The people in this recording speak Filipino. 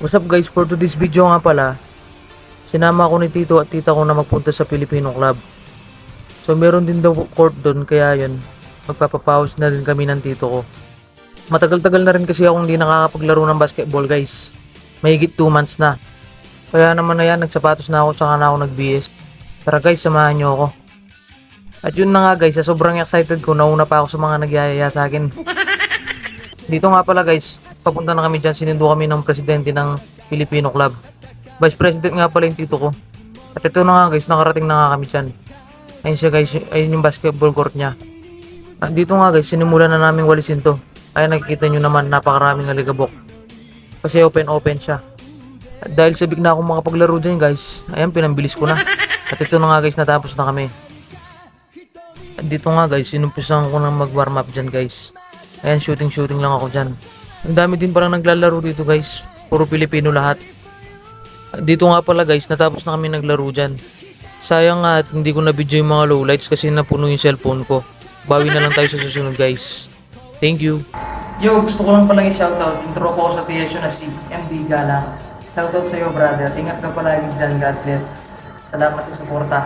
What's up guys, for today's video nga pala, sinama ako ni Tito at Tita ko na magpunta sa Filipino Club. So meron din daw court doon kaya yun, magpapapawas na din kami ng tito ko. Matagal-tagal na rin kasi akong hindi nakakapaglaro ng basketball guys. Mahigit 2 months na. Kaya naman na yan, nagsapatos na ako tsaka na ako nag-BS. Tara guys, samahan nyo ako. At yun na nga guys, sa sobrang excited ko, nauna pa ako sa mga nagyayaya sa akin. Dito nga pala guys, papunta na kami dyan, sinundo kami ng presidente ng Filipino Club. Vice President nga pala yung tito ko. At ito na nga guys, nakarating na nga kami dyan. Ayun siya guys, ayun yung basketball court niya. At dito nga guys, sinimulan na namin walisin to. Ay nakikita nyo naman, napakaraming aligabok. Kasi open-open siya. At dahil sabik na akong makapaglaro dyan guys, ayan pinambilis ko na. At ito na nga guys, natapos na kami. At dito nga guys, sinumpisan ko na mag-warm up dyan guys. Ayan, shooting-shooting lang ako dyan. Ang dami din parang naglalaro dito guys. Puro Pilipino lahat. At Dito nga pala guys, natapos na kami naglaro dyan. Sayang nga at hindi ko na-video yung mga lowlights kasi napuno yung cellphone ko. Bawi na lang tayo sa susunod guys. Thank you. Yo, gusto ko lang palang i-shoutout. Intro ko sa TSU na si MD Galang. Shoutout sa iyo brother. Ingat ka palagi dyan. God bless. Salamat sa suporta.